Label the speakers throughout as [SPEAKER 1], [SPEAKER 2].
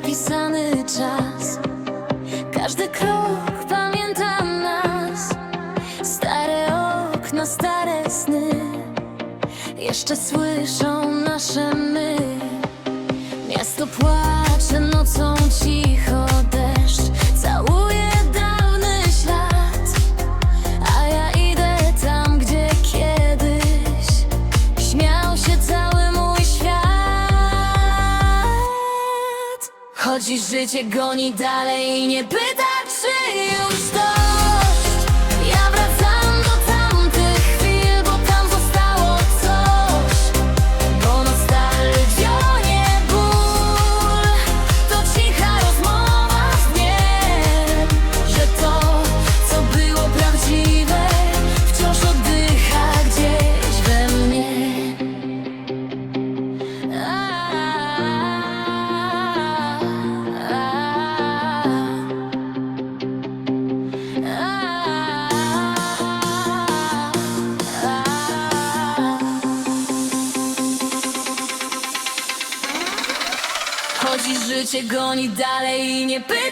[SPEAKER 1] zapisany czas. Każdy krok pamięta nas. Stare okno, stare sny. Jeszcze słyszą nasze myśli Chodzi życie, goni dalej i nie pyta czy już dzwoni dalej i nie pyta.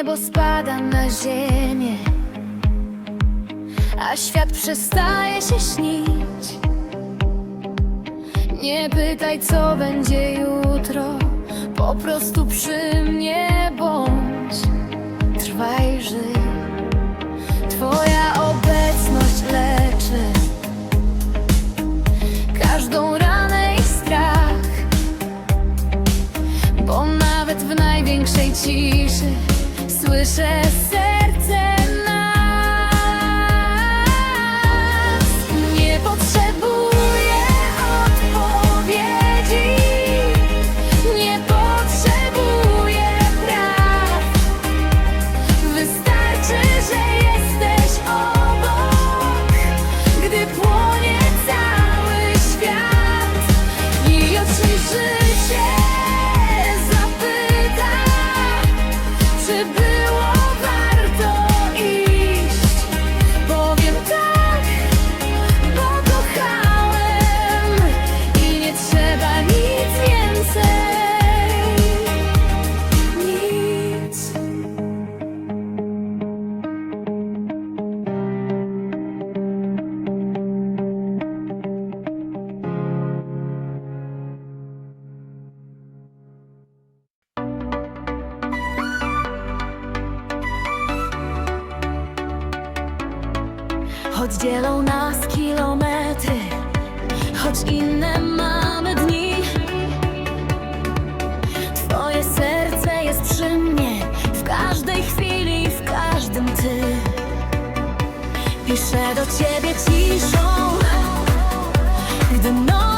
[SPEAKER 1] niebo spada na ziemię A świat przestaje się śnić. Nie pytaj co będzie jutro Po prostu przy mnie bądź. Trwaj, żyj. Twoja obecność leczy Każdą ranę i strach Bo nawet w największej ciszy пише. Piszę do ciebie ciszą. Gdy noc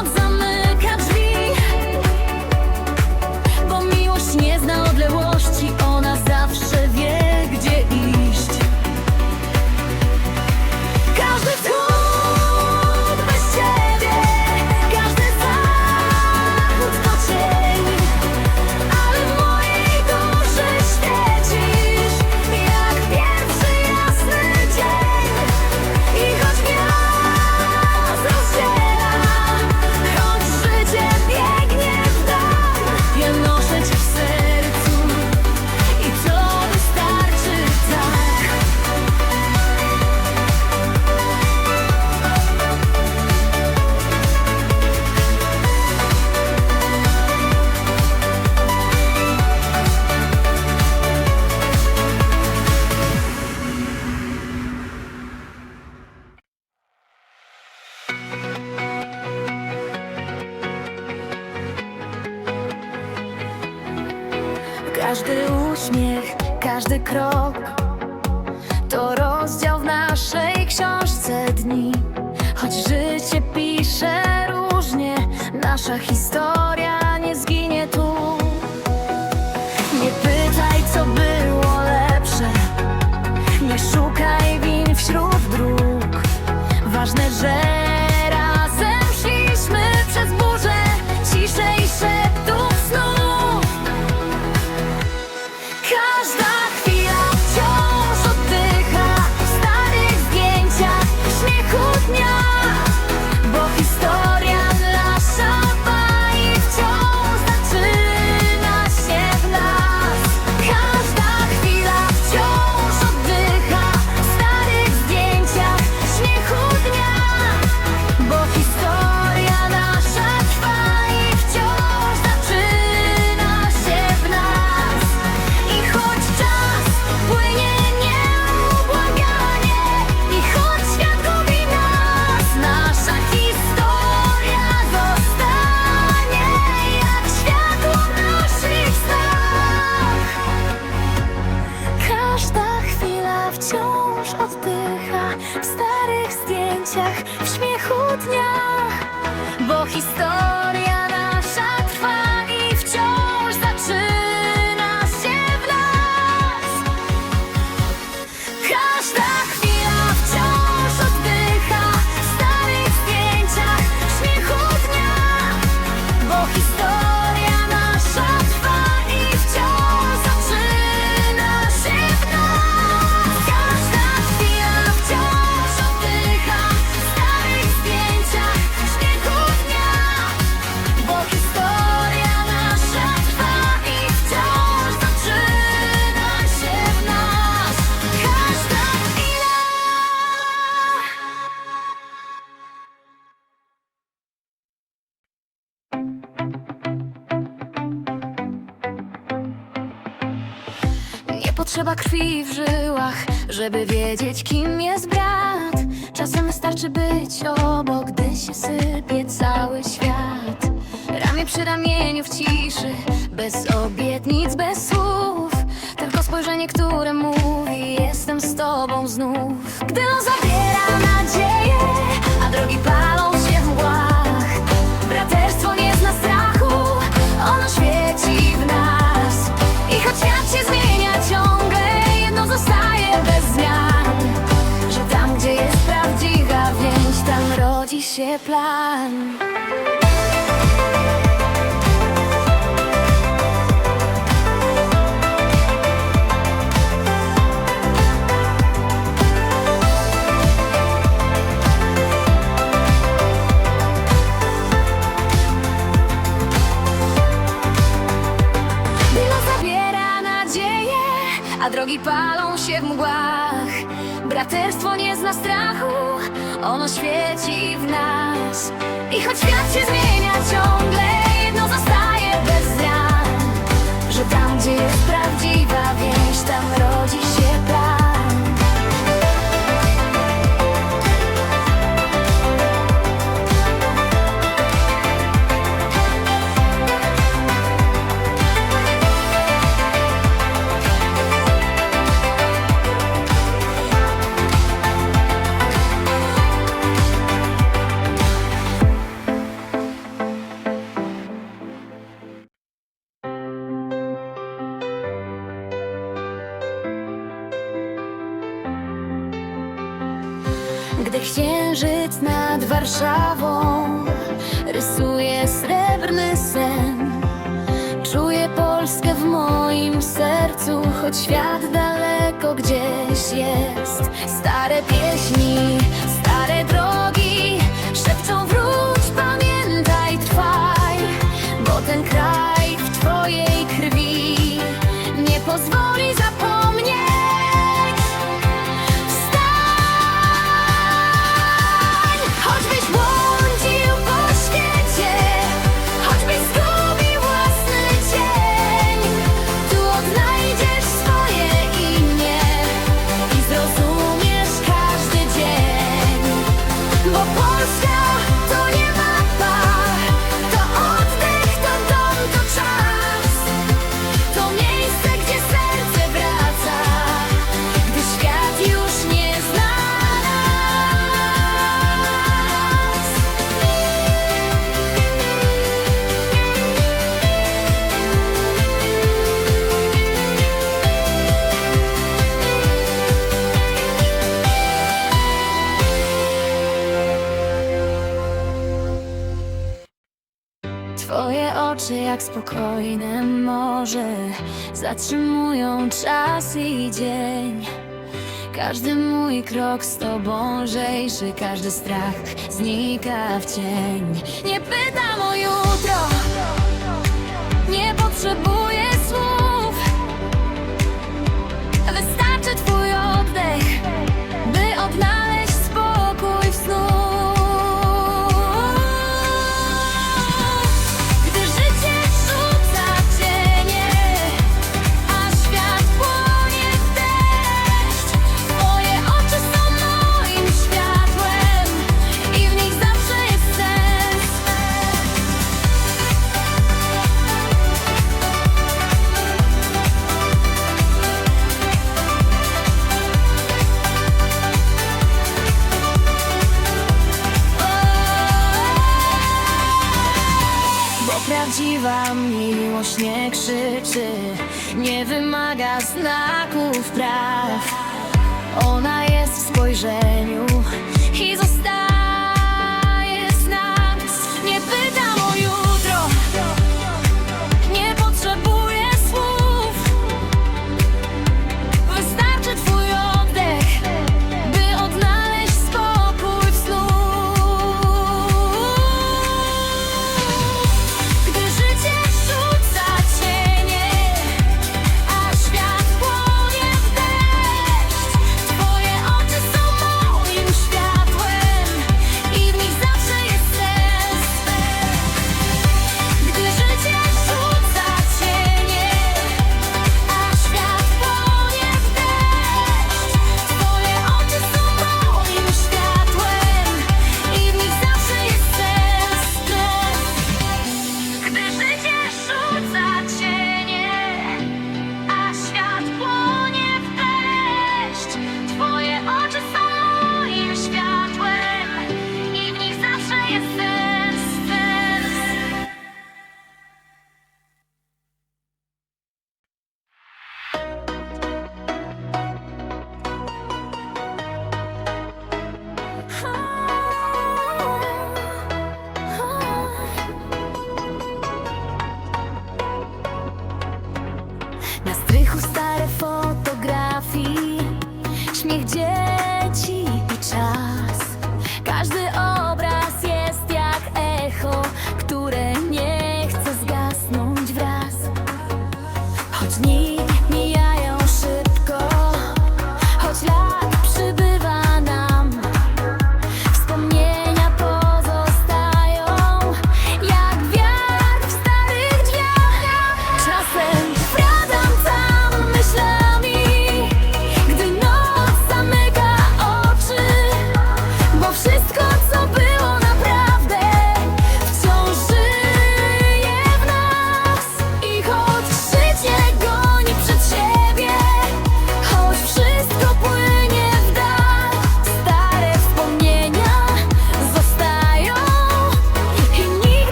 [SPEAKER 1] rok. To rozdział w naszej książce dni. Choć życie pisze różnie Nasza historia nie zginie tu. Nie pytaj co było lepsze. Nie szukaj win wśród dróg. Ważne, że Siła krwi w żyłach, żeby wiedzieć kim jest brat. Czasem wystarczy być obok, gdy się sypie cały świat. Ramię przy ramieniu w ciszy, bez obietnic, bez słów. Tylko spojrzenie, które mówi jestem z tobą znów. Gdy on zabiera nadzieję się plan. świeci w nas. I choć świat się zmienia sercu, choć świat daleko gdzieś jest. Stare pieśni your pulse now spokojne morze Zatrzymują czas i dzień. Każdy mój krok z tobą lżejszy Każdy strach znika w cień. Nie pytam o jutro Nie potrzebuję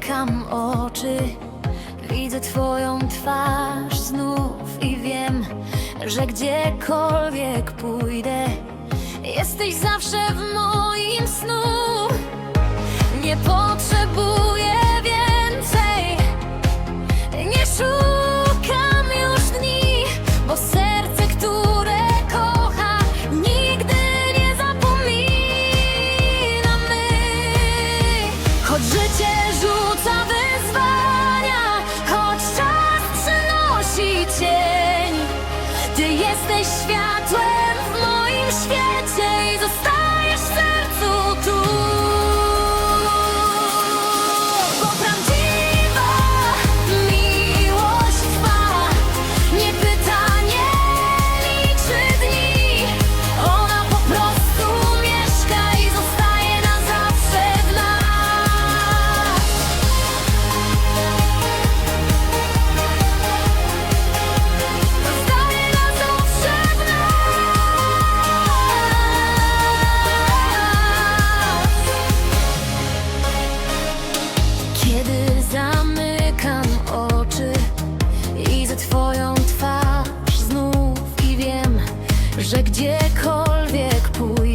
[SPEAKER 1] zamykam oczy. Widzę twoją twarz znów i wiem Że gdziekolwiek pójdę Jesteś zawsze w moim gdziekolwiek pójdę.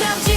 [SPEAKER 1] 맘